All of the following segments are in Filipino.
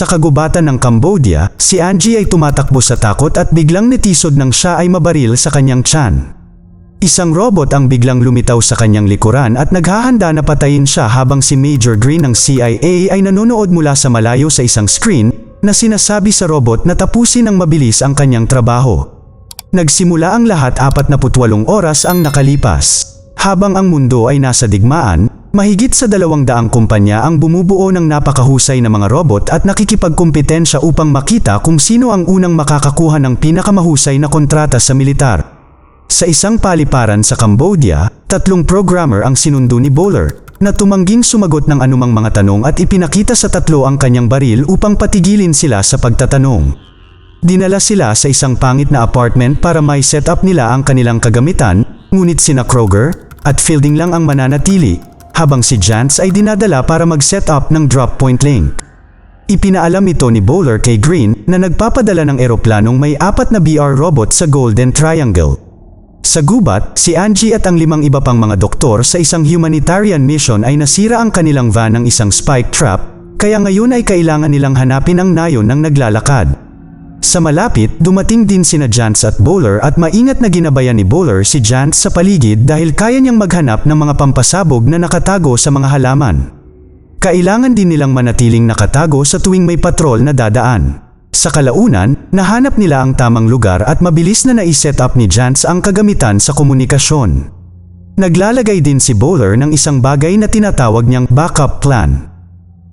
Sa kagubatan ng Cambodia, si Angie ay tumatakbo sa takot at biglang netisod nang siya ay mabaril sa kanyang tiyan. Isang robot ang biglang lumitaw sa kanyang likuran at naghahanda na patayin siya habang si Major Green ng CIA ay nanonood mula sa malayo sa isang screen na sinasabi sa robot na tapusin ng mabilis ang kanyang trabaho. Nagsimula ang lahat 48 oras ang nakalipas. Habang ang mundo ay nasa digmaan, mahigit sa dalawang daang kumpanya ang bumubuo ng napakahusay na mga robot at nakikipagkumpetensya upang makita kung sino ang unang makakakuha ng pinakamahusay na kontrata sa militar. Sa isang paliparan sa Cambodia, tatlong programmer ang sinundo ni Bowler na tumangging sumagot ng anumang mga tanong at ipinakita sa tatlo ang kanyang baril upang patigilin sila sa pagtatanong. Dinala sila sa isang pangit na apartment para may set up nila ang kanilang kagamitan, ngunit sina Kroger at Fielding lang ang mananatili, habang si Jance ay dinadala para mag-set up ng drop point link. Ipinaalam ito ni Bowler kay Green na nagpapadala ng eroplanong may apat na BR robot sa Golden Triangle. Sa gubat, si Angie at ang limang iba pang mga doktor sa isang humanitarian mission ay nasira ang kanilang van ng isang spike trap, kaya ngayon ay kailangan nilang hanapin ang nayon ng naglalakad. Sa malapit, dumating din sina Jance at Bowler at maingat na ginabayan ni Bowler si Jance sa paligid dahil kaya niyang maghanap ng mga pampasabog na nakatago sa mga halaman. Kailangan din nilang manatiling nakatago sa tuwing may patrol na dadaan. Sa kalaunan, nahanap nila ang tamang lugar at mabilis na naiset up ni Jance ang kagamitan sa komunikasyon. Naglalagay din si Bowler ng isang bagay na tinatawag niyang backup plan.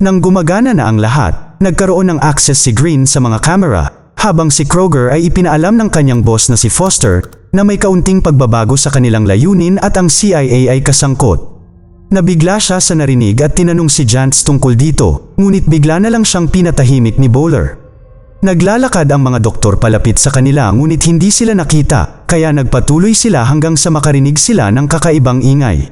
Nang gumagana na ang lahat, nagkaroon ng access si Green sa mga camera habang si Kroger ay ipinaalam ng kanyang boss na si Foster na may kaunting pagbabago sa kanilang layunin at ang CIA ay kasangkot. Nabigla siya sa narinig at tinanong si Jance tungkol dito, ngunit bigla na lang siyang pinatahimik ni Bowler. Naglalakad ang mga doktor palapit sa kanila ngunit hindi sila nakita, kaya nagpatuloy sila hanggang sa makarinig sila ng kakaibang ingay.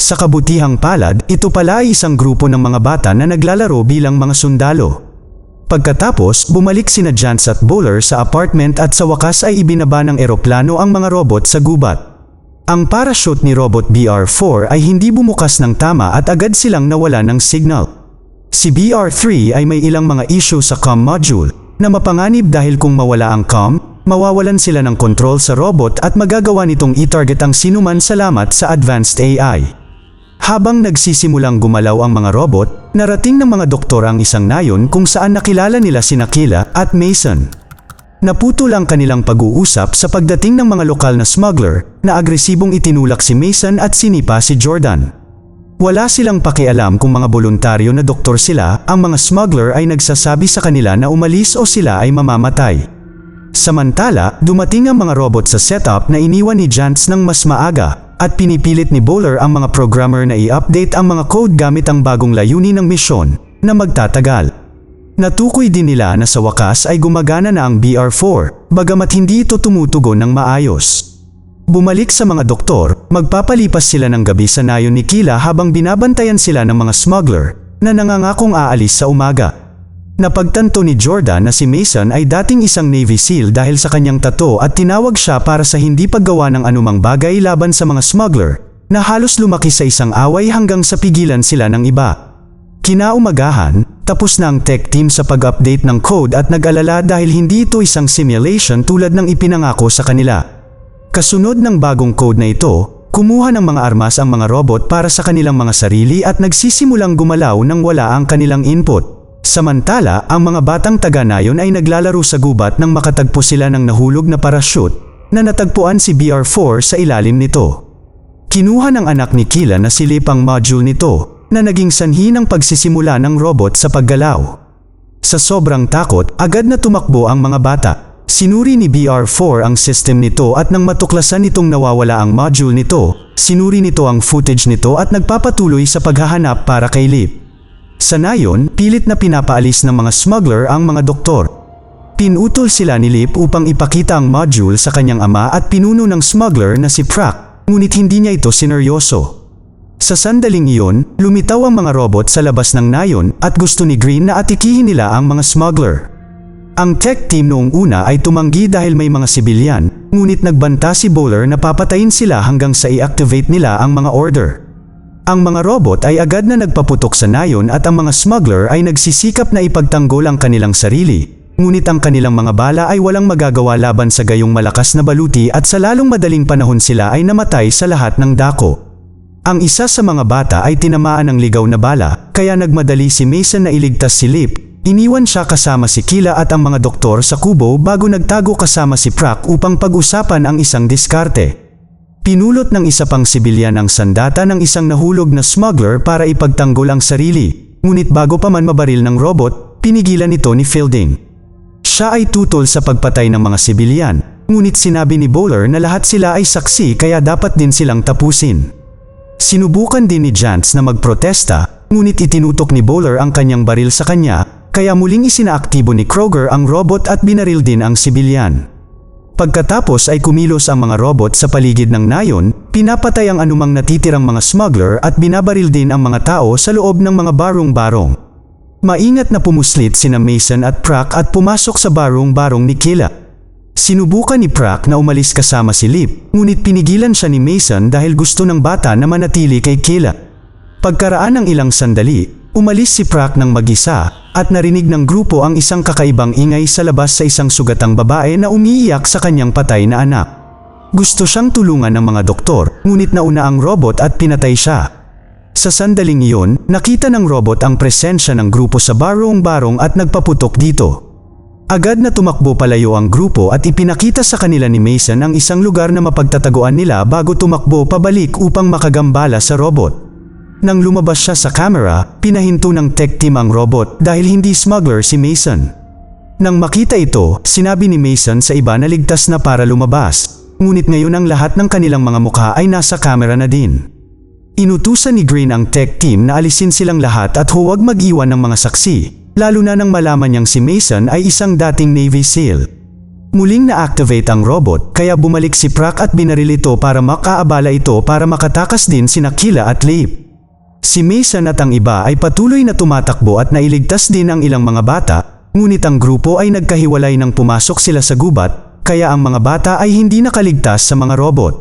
Sa kabutihang palad, ito pala ay isang grupo ng mga bata na naglalaro bilang mga sundalo. Pagkatapos, bumalik sina Jance at Bowler sa apartment at sa wakas ay ibinaba ng eroplano ang mga robot sa gubat. Ang parachute ni Robot BR-4 ay hindi bumukas ng tama at agad silang nawala ng signal. Si BR-3 ay may ilang mga issue sa COM module na mapanganib dahil kung mawala ang COM, mawawalan sila ng control sa robot at magagawa nitong i-target ang sinuman salamat sa advanced AI. Habang nagsisimulang gumalaw ang mga robot, narating ng mga doktor ang isang nayon kung saan nakilala nila si Nakila at Mason. Naputol ang kanilang pag-uusap sa pagdating ng mga lokal na smuggler na agresibong itinulak si Mason at sinipa si Jordan. Wala silang pakialam kung mga voluntaryo na doktor sila, ang mga smuggler ay nagsasabi sa kanila na umalis o sila ay mamamatay. Samantala, dumating ang mga robot sa setup na iniwan ni Jance ng mas maaga at pinipilit ni Bowler ang mga programmer na i-update ang mga code gamit ang bagong layunin ng misyon na magtatagal. Natukoy din nila na sa wakas ay gumagana na ang BR-4, bagamat hindi ito tumutugon ng maayos. Bumalik sa mga doktor, magpapalipas sila ng gabi sa nayon ni Kila habang binabantayan sila ng mga smuggler na nangangakong aalis sa umaga. Napagtanto ni Jordan na si Mason ay dating isang Navy SEAL dahil sa kanyang tato at tinawag siya para sa hindi paggawa ng anumang bagay laban sa mga smuggler na halos lumaki sa isang away hanggang sa pigilan sila ng iba. Kinaumagahan, tapos na ang tech team sa pag-update ng code at nag-alala dahil hindi ito isang simulation tulad ng ipinangako sa kanila. Kasunod ng bagong code na ito, kumuha ng mga armas ang mga robot para sa kanilang mga sarili at nagsisimulang gumalaw nang wala ang kanilang input. Samantala, ang mga batang taga-nayon ay naglalaro sa gubat nang makatagpo sila ng nahulog na parachute na natagpuan si BR-4 sa ilalim nito. Kinuha ng anak ni Kila na silip ang module nito na naging sanhi ng pagsisimula ng robot sa paggalaw. Sa sobrang takot, agad na tumakbo ang mga bata. Sinuri ni BR-4 ang system nito at nang matuklasan nitong nawawala ang module nito, sinuri nito ang footage nito at nagpapatuloy sa paghahanap para kay Lip. Sa nayon, pilit na pinapaalis ng mga smuggler ang mga doktor. Pinutol sila ni Lip upang ipakita ang module sa kanyang ama at pinuno ng smuggler na si Prak, ngunit hindi niya ito sineryoso. Sa sandaling iyon, lumitaw ang mga robot sa labas ng nayon at gusto ni Green na atikihin nila ang mga smuggler. Ang tech team noong una ay tumanggi dahil may mga sibilyan, ngunit nagbanta si Bowler na papatayin sila hanggang sa i-activate nila ang mga order. Ang mga robot ay agad na nagpaputok sa nayon at ang mga smuggler ay nagsisikap na ipagtanggol ang kanilang sarili. Ngunit ang kanilang mga bala ay walang magagawa laban sa gayong malakas na baluti at sa lalong madaling panahon sila ay namatay sa lahat ng dako. Ang isa sa mga bata ay tinamaan ng ligaw na bala, kaya nagmadali si Mason na iligtas si Lip. Iniwan siya kasama si Kila at ang mga doktor sa kubo bago nagtago kasama si Prak upang pag-usapan ang isang diskarte. Pinulot ng isa pang sibilyan ang sandata ng isang nahulog na smuggler para ipagtanggol ang sarili, ngunit bago pa man mabaril ng robot, pinigilan ito ni Fielding. Siya ay tutol sa pagpatay ng mga sibilyan, ngunit sinabi ni Bowler na lahat sila ay saksi kaya dapat din silang tapusin. Sinubukan din ni Jantz na magprotesta, ngunit itinutok ni Bowler ang kanyang baril sa kanya, kaya muling isinaaktibo ni Kroger ang robot at binaril din ang sibilyan. Pagkatapos ay kumilos ang mga robot sa paligid ng nayon, pinapatay ang anumang natitirang mga smuggler at binabaril din ang mga tao sa loob ng mga barong-barong. Maingat na pumuslit sina Mason at Prack at pumasok sa barong-barong ni Kila. Sinubukan ni Prack na umalis kasama si Lip, ngunit pinigilan siya ni Mason dahil gusto ng bata na manatili kay Kila. Pagkaraan ng ilang sandali, umalis si Prack ng mag-isa at narinig ng grupo ang isang kakaibang ingay sa labas sa isang sugatang babae na umiiyak sa kanyang patay na anak. Gusto siyang tulungan ng mga doktor, ngunit nauna ang robot at pinatay siya. Sa sandaling iyon, nakita ng robot ang presensya ng grupo sa barong-barong at nagpaputok dito. Agad na tumakbo palayo ang grupo at ipinakita sa kanila ni Mason ang isang lugar na mapagtataguan nila bago tumakbo pabalik upang makagambala sa robot. Nang lumabas siya sa camera, pinahinto ng tech team ang robot dahil hindi smuggler si Mason. Nang makita ito, sinabi ni Mason sa iba na ligtas na para lumabas, ngunit ngayon ang lahat ng kanilang mga mukha ay nasa camera na din. Inutusan ni Green ang tech team na alisin silang lahat at huwag mag-iwan ng mga saksi, lalo na nang malaman niyang si Mason ay isang dating Navy SEAL. Muling na-activate ang robot kaya bumalik si Prack at binaril ito para makaabala ito para makatakas din si Nakila at Leap. Si Mason at ang iba ay patuloy na tumatakbo at nailigtas din ang ilang mga bata, ngunit ang grupo ay nagkahiwalay nang pumasok sila sa gubat, kaya ang mga bata ay hindi nakaligtas sa mga robot.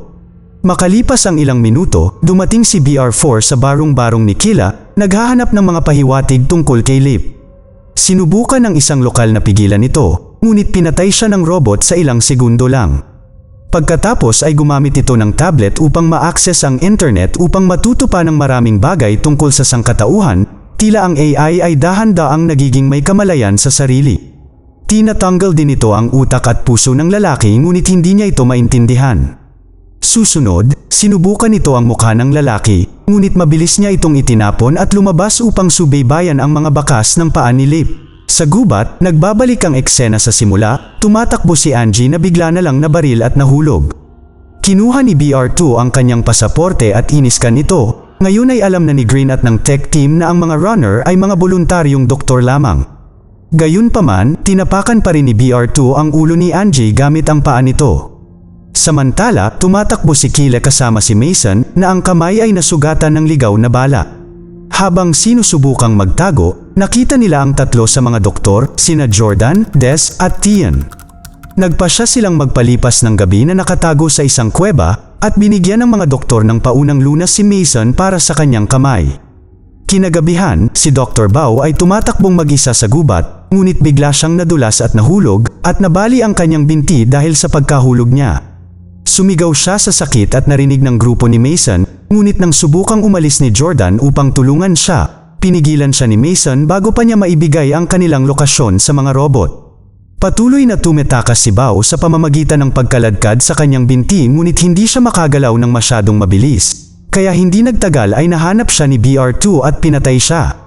Makalipas ang ilang minuto, dumating si BR4 sa barong-barong ni Kila, naghahanap ng mga pahiwatig tungkol kay Lip. Sinubukan ng isang lokal na pigilan ito, ngunit pinatay siya ng robot sa ilang segundo lang. Pagkatapos ay gumamit ito ng tablet upang ma-access ang internet upang matuto pa ng maraming bagay tungkol sa sangkatauhan, tila ang AI ay dahan-daang nagiging may kamalayan sa sarili. Tinatanggal din ito ang utak at puso ng lalaki ngunit hindi niya ito maintindihan. Susunod, sinubukan ito ang mukha ng lalaki, ngunit mabilis niya itong itinapon at lumabas upang subaybayan ang mga bakas ng paa ni Lip. Sa gubat, nagbabalik ang eksena sa simula, tumatakbo si Angie na bigla na lang nabaril at nahulog. Kinuha ni BR2 ang kanyang pasaporte at iniskan ito. Ngayon ay alam na ni Green at ng tech team na ang mga runner ay mga voluntaryong doktor lamang. Gayunpaman, tinapakan pa rin ni BR2 ang ulo ni Angie gamit ang paa nito. Samantala, tumatakbo si Kila kasama si Mason na ang kamay ay nasugatan ng ligaw na bala. Habang sinusubukang magtago, nakita nila ang tatlo sa mga doktor, sina Jordan, Des at Tian. Nagpasya silang magpalipas ng gabi na nakatago sa isang kuweba at binigyan ng mga doktor ng paunang lunas si Mason para sa kanyang kamay. Kinagabihan, si Dr. Bao ay tumatakbong mag-isa sa gubat, ngunit bigla siyang nadulas at nahulog at nabali ang kanyang binti dahil sa pagkahulog niya. Sumigaw siya sa sakit at narinig ng grupo ni Mason, ngunit nang subukang umalis ni Jordan upang tulungan siya, pinigilan siya ni Mason bago pa niya maibigay ang kanilang lokasyon sa mga robot. Patuloy na tumetakas si Bao sa pamamagitan ng pagkaladkad sa kanyang binti ngunit hindi siya makagalaw ng masyadong mabilis. Kaya hindi nagtagal ay nahanap siya ni BR2 at pinatay siya.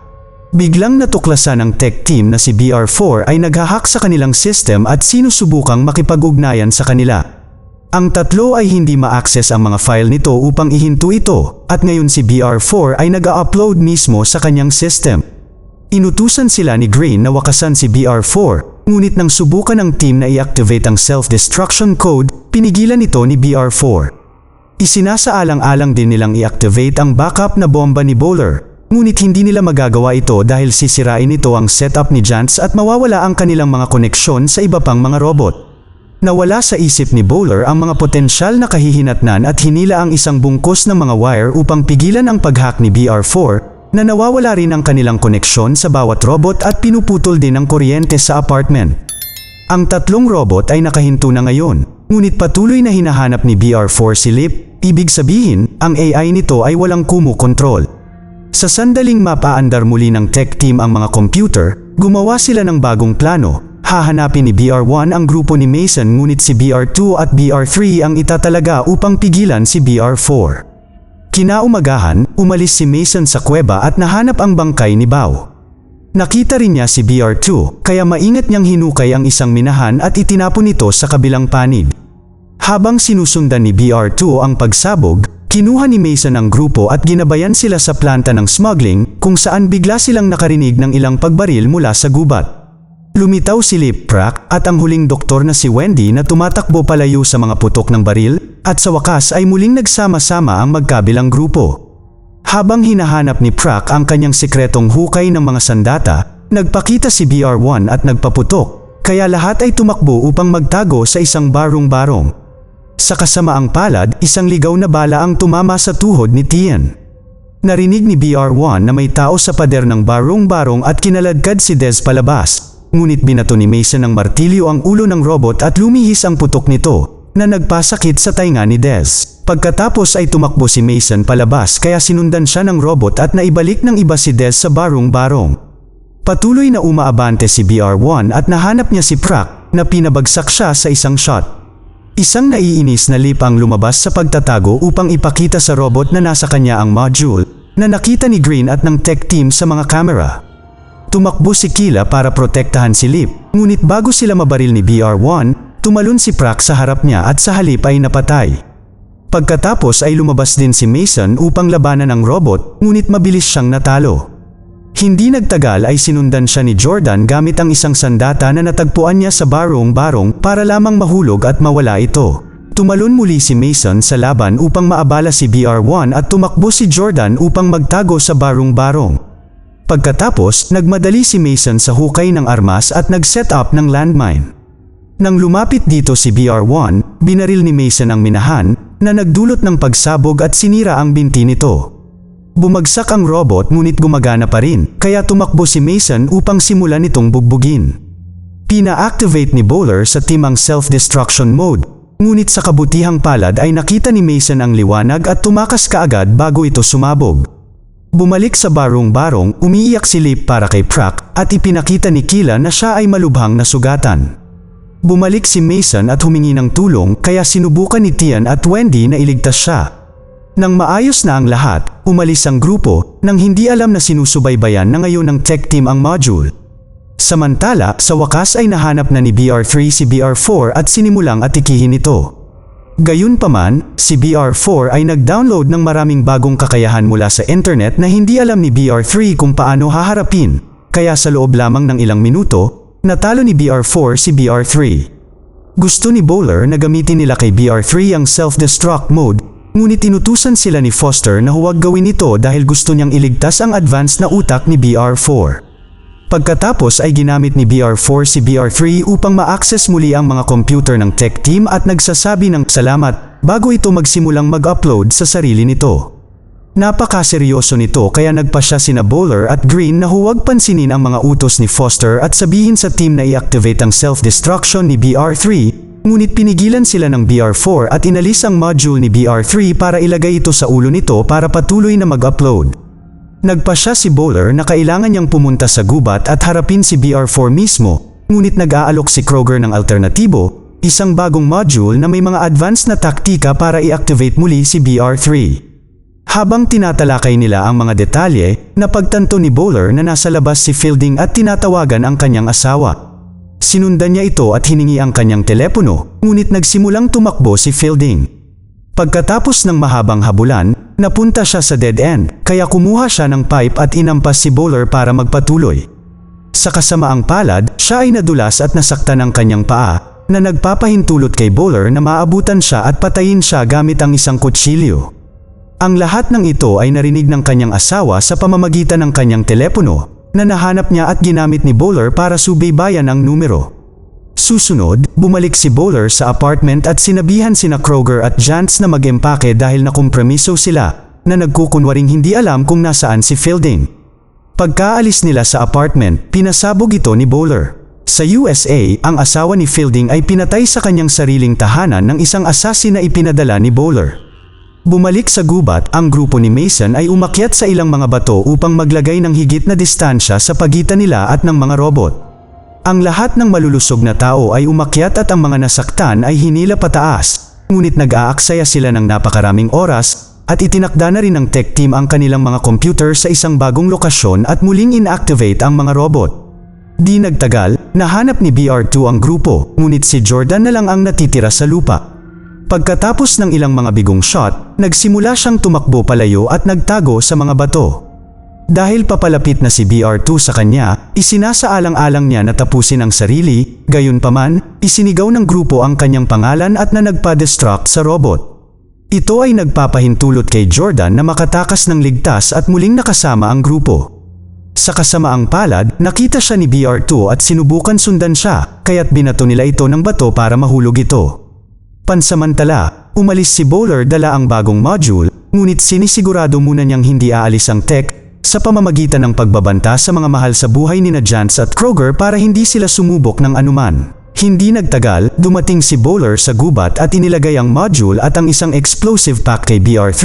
Biglang natuklasan ng tech team na si BR4 ay naghahak sa kanilang system at sinusubukang makipag-ugnayan sa kanila. Ang tatlo ay hindi ma-access ang mga file nito upang ihinto ito at ngayon si BR4 ay nag-upload mismo sa kanyang system. Inutusan sila ni Green na wakasan si BR4, ngunit nang subukan ng team na i-activate ang self-destruction code, pinigilan ito ni BR4. Isinasaalang-alang din nilang i-activate ang backup na bomba ni Bowler, ngunit hindi nila magagawa ito dahil sisirain ito ang setup ni Jantz at mawawala ang kanilang mga koneksyon sa iba pang mga robot. Nawala sa isip ni Bowler ang mga potensyal na kahihinatnan at hinila ang isang bungkos ng mga wire upang pigilan ang paghack ni BR4 na nawawala rin ang kanilang koneksyon sa bawat robot at pinuputol din ang kuryente sa apartment. Ang tatlong robot ay nakahinto na ngayon, ngunit patuloy na hinahanap ni BR4 si Lip, ibig sabihin, ang AI nito ay walang kumu-kontrol. Sa sandaling mapaandar muli ng tech team ang mga computer, gumawa sila ng bagong plano. Hahanapin ni BR1 ang grupo ni Mason ngunit si BR2 at BR3 ang itatalaga upang pigilan si BR4. Kinaumagahan, umalis si Mason sa kuweba at nahanap ang bangkay ni Bao. Nakita rin niya si BR2, kaya maingat niyang hinukay ang isang minahan at itinapon ito sa kabilang panig. Habang sinusundan ni BR2 ang pagsabog, kinuha ni Mason ang grupo at ginabayan sila sa planta ng smuggling kung saan bigla silang nakarinig ng ilang pagbaril mula sa gubat. Lumitaw si Lip Prack at ang huling doktor na si Wendy na tumatakbo palayo sa mga putok ng baril at sa wakas ay muling nagsama-sama ang magkabilang grupo. Habang hinahanap ni Prack ang kanyang sikretong hukay ng mga sandata, nagpakita si BR1 at nagpaputok, kaya lahat ay tumakbo upang magtago sa isang barong-barong. Sa kasamaang palad, isang ligaw na bala ang tumama sa tuhod ni Tian. Narinig ni BR1 na may tao sa pader ng barong-barong at kinaladkad si Des palabas, ngunit binato ni Mason ng martilyo ang ulo ng robot at lumihis ang putok nito, na nagpasakit sa tainga ni Des. Pagkatapos ay tumakbo si Mason palabas kaya sinundan siya ng robot at naibalik ng iba si Des sa barong-barong. Patuloy na umaabante si BR1 at nahanap niya si Prack na pinabagsak siya sa isang shot. Isang naiinis na lip ang lumabas sa pagtatago upang ipakita sa robot na nasa kanya ang module na nakita ni Green at ng tech team sa mga kamera. Tumakbo si Kila para protektahan si Lip, ngunit bago sila mabaril ni BR1, tumalon si Prack sa harap niya at sa halip ay napatay. Pagkatapos ay lumabas din si Mason upang labanan ang robot, ngunit mabilis siyang natalo. Hindi nagtagal ay sinundan siya ni Jordan gamit ang isang sandata na natagpuan niya sa barong-barong para lamang mahulog at mawala ito. Tumalon muli si Mason sa laban upang maabala si BR1 at tumakbo si Jordan upang magtago sa barong-barong. Pagkatapos, nagmadali si Mason sa hukay ng armas at nag-set up ng landmine. Nang lumapit dito si BR1, binaril ni Mason ang minahan na nagdulot ng pagsabog at sinira ang binti nito. Bumagsak ang robot ngunit gumagana pa rin, kaya tumakbo si Mason upang simulan itong bugbugin. Pina-activate ni Bowler sa team ang self-destruction mode, ngunit sa kabutihang palad ay nakita ni Mason ang liwanag at tumakas kaagad bago ito sumabog. Bumalik sa barong-barong, umiiyak si Lip para kay Prack at ipinakita ni Kila na siya ay malubhang nasugatan. Bumalik si Mason at humingi ng tulong kaya sinubukan ni Tian at Wendy na iligtas siya. Nang maayos na ang lahat, umalis ang grupo nang hindi alam na sinusubaybayan na ngayon ng tech team ang module. Samantala, sa wakas ay nahanap na ni BR3 si BR4 at sinimulang atikihin ito. Gayunpaman, si BR4 ay nag-download ng maraming bagong kakayahan mula sa internet na hindi alam ni BR3 kung paano haharapin, kaya sa loob lamang ng ilang minuto, natalo ni BR4 si BR3. Gusto ni Bowler na gamitin nila kay BR3 ang self-destruct mode Ngunit inutusan sila ni Foster na huwag gawin ito dahil gusto niyang iligtas ang advanced na utak ni BR4. Pagkatapos ay ginamit ni BR4 si BR3 upang ma-access muli ang mga computer ng tech team at nagsasabi ng salamat bago ito magsimulang mag-upload sa sarili nito. Napakaseryoso nito kaya nagpa siya sina Bowler at Green na huwag pansinin ang mga utos ni Foster at sabihin sa team na i-activate ang self-destruction ni BR3 Ngunit pinigilan sila ng BR4 at inalis ang module ni BR3 para ilagay ito sa ulo nito para patuloy na mag-upload. Nagpa siya si Bowler na kailangan niyang pumunta sa gubat at harapin si BR4 mismo, ngunit nag-aalok si Kroger ng alternatibo, isang bagong module na may mga advanced na taktika para i-activate muli si BR3. Habang tinatalakay nila ang mga detalye, napagtanto ni Bowler na nasa labas si Fielding at tinatawagan ang kanyang asawa. Sinundan niya ito at hiningi ang kanyang telepono, ngunit nagsimulang tumakbo si Fielding. Pagkatapos ng mahabang habulan, napunta siya sa dead end, kaya kumuha siya ng pipe at inampas si Bowler para magpatuloy. Sa kasamaang palad, siya ay nadulas at nasaktan ang kanyang paa, na nagpapahintulot kay Bowler na maabutan siya at patayin siya gamit ang isang kutsilyo. Ang lahat ng ito ay narinig ng kanyang asawa sa pamamagitan ng kanyang telepono, na nahanap niya at ginamit ni Bowler para subaybayan ang numero. Susunod, bumalik si Bowler sa apartment at sinabihan sina Kroger at Jantz na mag-empake dahil nakompromiso sila na nagkukunwaring hindi alam kung nasaan si Fielding. Pagkaalis nila sa apartment, pinasabog ito ni Bowler. Sa USA, ang asawa ni Fielding ay pinatay sa kanyang sariling tahanan ng isang asasin na ipinadala ni Bowler. Bumalik sa gubat, ang grupo ni Mason ay umakyat sa ilang mga bato upang maglagay ng higit na distansya sa pagitan nila at ng mga robot. Ang lahat ng malulusog na tao ay umakyat at ang mga nasaktan ay hinila pataas, ngunit nag-aaksaya sila ng napakaraming oras at itinakda na rin ng tech team ang kanilang mga computer sa isang bagong lokasyon at muling inactivate ang mga robot. Di nagtagal, nahanap ni BR2 ang grupo, ngunit si Jordan na lang ang natitira sa lupa. Pagkatapos ng ilang mga bigong shot, nagsimula siyang tumakbo palayo at nagtago sa mga bato. Dahil papalapit na si BR2 sa kanya, isinasaalang-alang niya na tapusin ang sarili, gayon paman, isinigaw ng grupo ang kanyang pangalan at na nagpa-destruct sa robot. Ito ay nagpapahintulot kay Jordan na makatakas ng ligtas at muling nakasama ang grupo. Sa kasamaang palad, nakita siya ni BR2 at sinubukan sundan siya, kaya't binato nila ito ng bato para mahulog ito. Pansamantala, umalis si Bowler dala ang bagong module, ngunit sinisigurado muna niyang hindi aalis ang tech sa pamamagitan ng pagbabanta sa mga mahal sa buhay ni Jantz at Kroger para hindi sila sumubok ng anuman. Hindi nagtagal, dumating si Bowler sa gubat at inilagay ang module at ang isang explosive pack kay BR3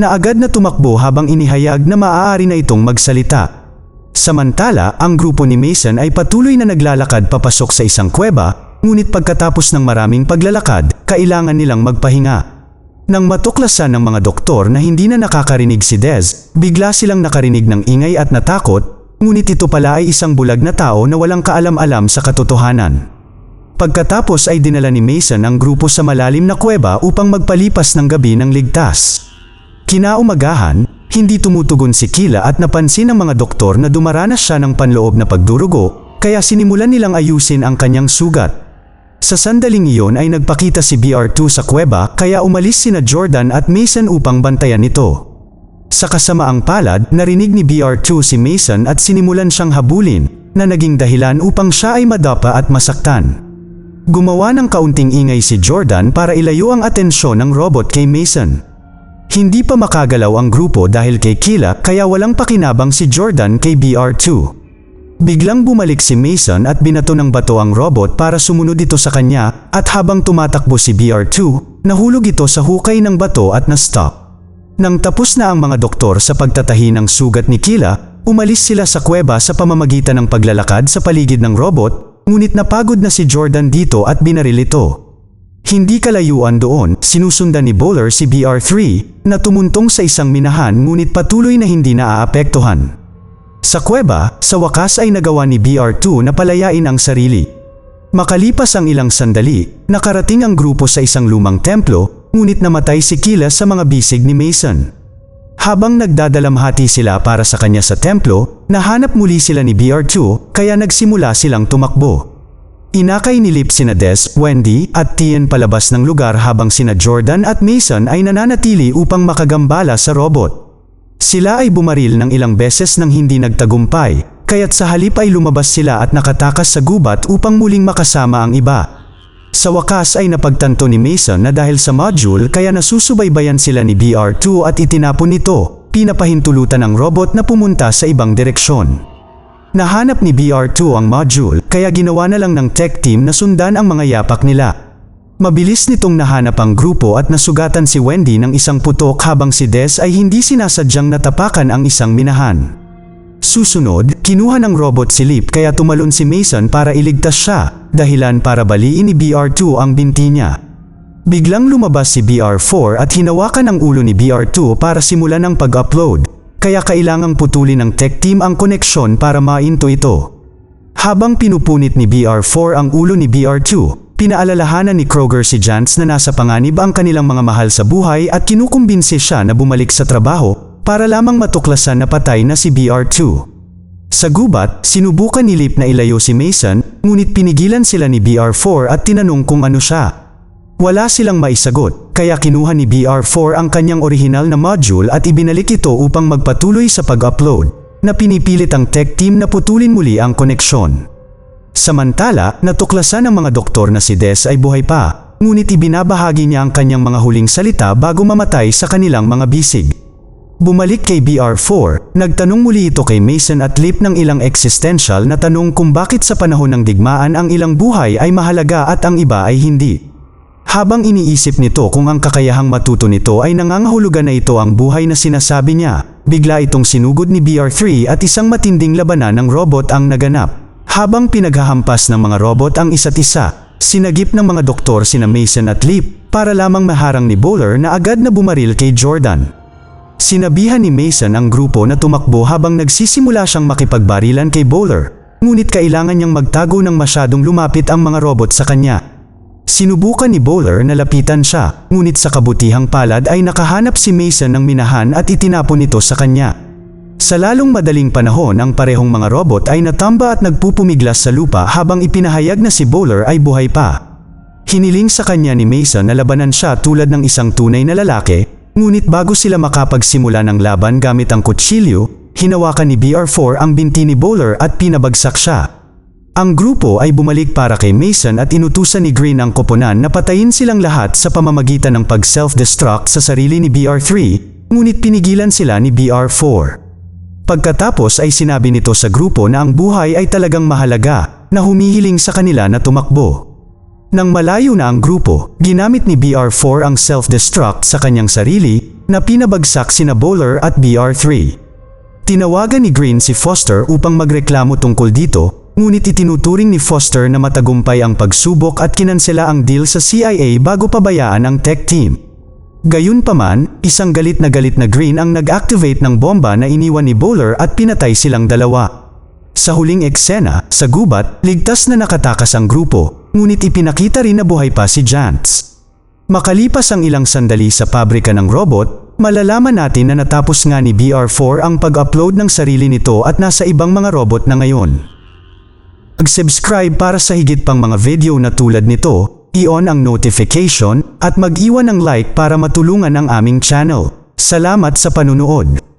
na agad na tumakbo habang inihayag na maaari na itong magsalita. Samantala, ang grupo ni Mason ay patuloy na naglalakad papasok sa isang kuweba Ngunit pagkatapos ng maraming paglalakad, kailangan nilang magpahinga. Nang matuklasan ng mga doktor na hindi na nakakarinig si Dez, bigla silang nakarinig ng ingay at natakot, ngunit ito pala ay isang bulag na tao na walang kaalam-alam sa katotohanan. Pagkatapos ay dinala ni Mason ang grupo sa malalim na kuweba upang magpalipas ng gabi ng ligtas. Kinaumagahan, hindi tumutugon si Kila at napansin ng mga doktor na dumaranas siya ng panloob na pagdurugo, kaya sinimulan nilang ayusin ang kanyang sugat. Sa sandaling iyon ay nagpakita si BR2 sa kuweba kaya umalis sina Jordan at Mason upang bantayan ito. Sa kasamaang palad, narinig ni BR2 si Mason at sinimulan siyang habulin na naging dahilan upang siya ay madapa at masaktan. Gumawa ng kaunting ingay si Jordan para ilayo ang atensyon ng robot kay Mason. Hindi pa makagalaw ang grupo dahil kay Kila kaya walang pakinabang si Jordan kay BR2. Biglang bumalik si Mason at binato ng bato ang robot para sumunod ito sa kanya at habang tumatakbo si BR2, nahulog ito sa hukay ng bato at na-stop. Nang tapos na ang mga doktor sa pagtatahi ng sugat ni Kila, umalis sila sa kuweba sa pamamagitan ng paglalakad sa paligid ng robot, ngunit napagod na si Jordan dito at binaril ito. Hindi kalayuan doon, sinusundan ni Bowler si BR3 na tumuntong sa isang minahan ngunit patuloy na hindi naaapektuhan. Sa kuweba, sa wakas ay nagawa ni BR2 na palayain ang sarili. Makalipas ang ilang sandali, nakarating ang grupo sa isang lumang templo, ngunit namatay si Kila sa mga bisig ni Mason. Habang nagdadalamhati sila para sa kanya sa templo, nahanap muli sila ni BR2 kaya nagsimula silang tumakbo. Inakay ni Lip sina Des, Wendy at Tien palabas ng lugar habang sina Jordan at Mason ay nananatili upang makagambala sa robot. Sila ay bumaril ng ilang beses nang hindi nagtagumpay, kaya't sa halip ay lumabas sila at nakatakas sa gubat upang muling makasama ang iba. Sa wakas ay napagtanto ni Mason na dahil sa module kaya nasusubaybayan sila ni BR2 at itinapon ito, pinapahintulutan ang robot na pumunta sa ibang direksyon. Nahanap ni BR2 ang module kaya ginawa na lang ng tech team na sundan ang mga yapak nila. Mabilis nitong nahanap ang grupo at nasugatan si Wendy ng isang putok habang si Des ay hindi sinasadyang natapakan ang isang minahan. Susunod, kinuha ng robot si Lip kaya tumalon si Mason para iligtas siya, dahilan para baliin ni BR2 ang binti niya. Biglang lumabas si BR4 at hinawakan ang ulo ni BR2 para simulan ang pag-upload, kaya kailangang putulin ng tech team ang koneksyon para mainto ito. Habang pinupunit ni BR4 ang ulo ni BR2, Pinaalalahanan ni Kroger si Jantz na nasa panganib ang kanilang mga mahal sa buhay at kinukumbinsi siya na bumalik sa trabaho para lamang matuklasan na patay na si BR2. Sa gubat, sinubukan ni Lip na ilayo si Mason, ngunit pinigilan sila ni BR4 at tinanong kung ano siya. Wala silang maisagot, kaya kinuha ni BR4 ang kanyang orihinal na module at ibinalik ito upang magpatuloy sa pag-upload, na pinipilit ang tech team na putulin muli ang koneksyon. Samantala, natuklasan ng mga doktor na si Des ay buhay pa, ngunit ibinabahagi niya ang kanyang mga huling salita bago mamatay sa kanilang mga bisig. Bumalik kay BR4, nagtanong muli ito kay Mason at Lip ng ilang existential na tanong kung bakit sa panahon ng digmaan ang ilang buhay ay mahalaga at ang iba ay hindi. Habang iniisip nito kung ang kakayahang matuto nito ay nangangahulugan na ito ang buhay na sinasabi niya, bigla itong sinugod ni BR3 at isang matinding labanan ng robot ang naganap. Habang pinaghahampas ng mga robot ang isa't isa, sinagip ng mga doktor sina Mason at Leap para lamang maharang ni Bowler na agad na bumaril kay Jordan. Sinabihan ni Mason ang grupo na tumakbo habang nagsisimula siyang makipagbarilan kay Bowler, ngunit kailangan niyang magtago ng masyadong lumapit ang mga robot sa kanya. Sinubukan ni Bowler na lapitan siya, ngunit sa kabutihang palad ay nakahanap si Mason ng minahan at itinapon ito sa kanya. Sa lalong madaling panahon ang parehong mga robot ay natamba at nagpupumiglas sa lupa habang ipinahayag na si Bowler ay buhay pa. Hiniling sa kanya ni Mason na labanan siya tulad ng isang tunay na lalaki, ngunit bago sila makapagsimula ng laban gamit ang kutsilyo, hinawakan ni BR4 ang binti ni Bowler at pinabagsak siya. Ang grupo ay bumalik para kay Mason at inutusan ni Green ang koponan na patayin silang lahat sa pamamagitan ng pag-self-destruct sa sarili ni BR3, ngunit pinigilan sila ni BR4. Pagkatapos ay sinabi nito sa grupo na ang buhay ay talagang mahalaga, na humihiling sa kanila na tumakbo. Nang malayo na ang grupo, ginamit ni BR4 ang self-destruct sa kanyang sarili na pinabagsak sina Bowler at BR3. Tinawagan ni Green si Foster upang magreklamo tungkol dito, ngunit itinuturing ni Foster na matagumpay ang pagsubok at kinansela ang deal sa CIA bago pabayaan ang tech team. Gayunpaman, isang galit na galit na Green ang nag-activate ng bomba na iniwan ni Bowler at pinatay silang dalawa. Sa huling eksena, sa gubat, ligtas na nakatakas ang grupo, ngunit ipinakita rin na buhay pa si Jantz. Makalipas ang ilang sandali sa pabrika ng robot, malalaman natin na natapos nga ni BR4 ang pag-upload ng sarili nito at nasa ibang mga robot na ngayon. Mag-subscribe para sa higit pang mga video na tulad nito, i-on ang notification at mag-iwan ng like para matulungan ang aming channel. Salamat sa panunood.